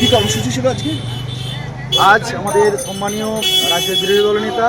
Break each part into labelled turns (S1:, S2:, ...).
S1: কি কর্মসূচি ছিল আজকে?
S2: আজ আমাদের সম্মানীয় রাজ্যের বিরোধী দল নেতা,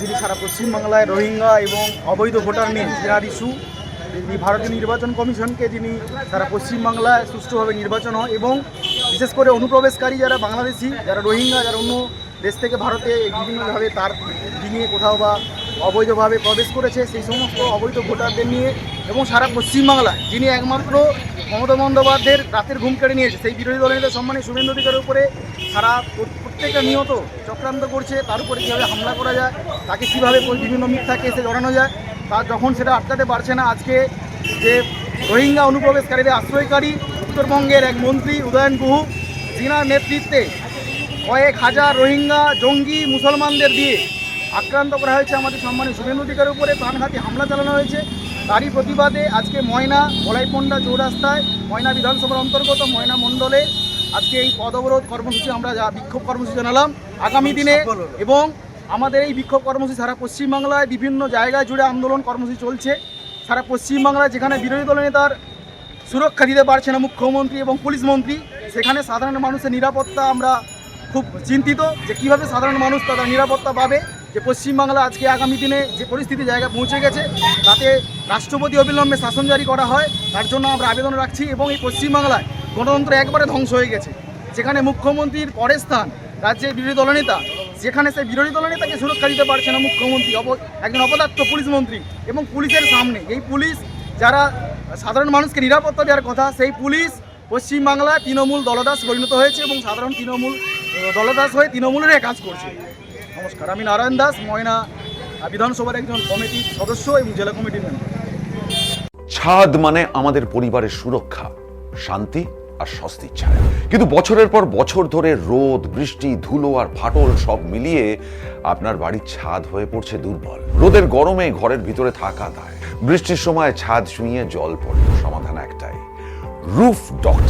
S2: যিনি সারা পশ্চিমবাংলায় রোহিঙ্গা এবং অবৈধ ভোটার নিয়ে জেনার ইস্যু যিনি ভারতীয় নির্বাচন কমিশনকে, যিনি সারা পশ্চিমবাংলায় সুষ্ঠুভাবে নির্বাচন হয় এবং বিশেষ করে অনুপ্রবেশকারী যারা বাংলাদেশি, যারা রোহিঙ্গা, যারা অন্য দেশ থেকে ভারতে বিভিন্নভাবে তার নিয়ে কোথাও বা অবৈধভাবে প্রবেশ করেছে সেই সমস্ত অবৈধ ভোটারদের নিয়ে এবং সারা পশ্চিমবাংলায়, যিনি একমাত্র মমতা বন্দ্যোপাধ্যায়ের রাতের ঘুম কেড়ে নিয়েছে, সেই বিরোধী দলের নেতা সম্মানী শুভেন্দু অধিকারের উপরে সারা প্রত্যেকটা নিহত চক্রান্ত করছে, তার উপরে কীভাবে হামলা করা যায়, তাকে কীভাবে বিভিন্ন মিথ্যা এসে জড়ানো যায় তার যখন সেটা আটকাতে পারছে না আজকে, যে রোহিঙ্গা অনুপ্রবেশকারীদের আশ্রয়কারী উত্তরবঙ্গের এক মন্ত্রী উদয়ন গুহু, যিনার নেতৃত্বে কয়েক হাজার রোহিঙ্গা জঙ্গি মুসলমানদের দিয়ে আক্রান্ত করা হয়েছে আমাদের সম্মানী শুভেন্দু অধিকারের উপরে। প্রাণঘাতী হামলা চালানো হয়েছে। তারই প্রতিবাদে আজকে ময়না বলাইপন্ডা চৌরাস্তায়, ময়না বিধানসভার অন্তর্গত ময়না মণ্ডলে আজকে এই পদ অবরোধ কর্মসূচি আমরা যা বিক্ষোভ কর্মসূচি জানালাম। আগামী দিনে এবং আমাদের এই বিক্ষোভ কর্মসূচি সারা পশ্চিমবাংলায় বিভিন্ন জায়গায় জুড়ে আন্দোলন কর্মসূচি চলছে। সারা পশ্চিমবাংলায় যেখানে বিরোধী দল নেতার সুরক্ষা দিতে পারছে না মুখ্যমন্ত্রী এবং পুলিশ মন্ত্রী, সেখানে সাধারণ মানুষের নিরাপত্তা আমরা খুব চিন্তিত যে কীভাবে সাধারণ মানুষ তাদের নিরাপত্তা পাবে। যে পশ্চিমবাংলা আজকে আগামী দিনে যে পরিস্থিতি জায়গায় পৌঁছে গেছে, তাতে রাষ্ট্রপতি অবিলম্বে শাসন জারি করা হয়, তার জন্য আমরা আবেদন রাখছি এবং এই পশ্চিমবাংলায় গণতন্ত্র একবারে ধ্বংস হয়ে গেছে। যেখানে মুখ্যমন্ত্রীর পরের স্থান, রাজ্যের বিরোধী দলনেতা, যেখানে সেই বিরোধী দলনেতাকে সুরক্ষা দিতে পারছে না মুখ্যমন্ত্রী একজন অপদার্থ পুলিশ মন্ত্রী এবং পুলিশের সামনে। এই পুলিশ যারা সাধারণ মানুষকে নিরাপত্তা দেওয়ার কথা, সেই পুলিশ পশ্চিমবাংলায় তৃণমূল দলদাস পরিণত হয়েছে এবং সাধারণ তৃণমূল, দলদাস হয়ে তৃণমূলের কাজ করছে। নমস্কার। আমি নারায়ণ দাস, ময়না বিধানসভার একজন কমিটির সদস্য এবং জেলা কমিটির মেম্বার।
S3: ছাদ মানে আমাদের পরিবারের সুরক্ষা, শান্তি আর স্বস্তির ছায়া। কিন্তু বছরের পর বছর ধরে রোদ, বৃষ্টি, ধুলো আর ফাটল সব মিলিয়ে আপনার বাড়ির ছাদ হয়ে পড়ছে দুর্বল। রোদের গরমে ঘরের ভিতরে থাকা দায়। বৃষ্টির সময় ছাদ শুনিয়ে জল পড়ে, সমাধান একটাই। Roof doctor.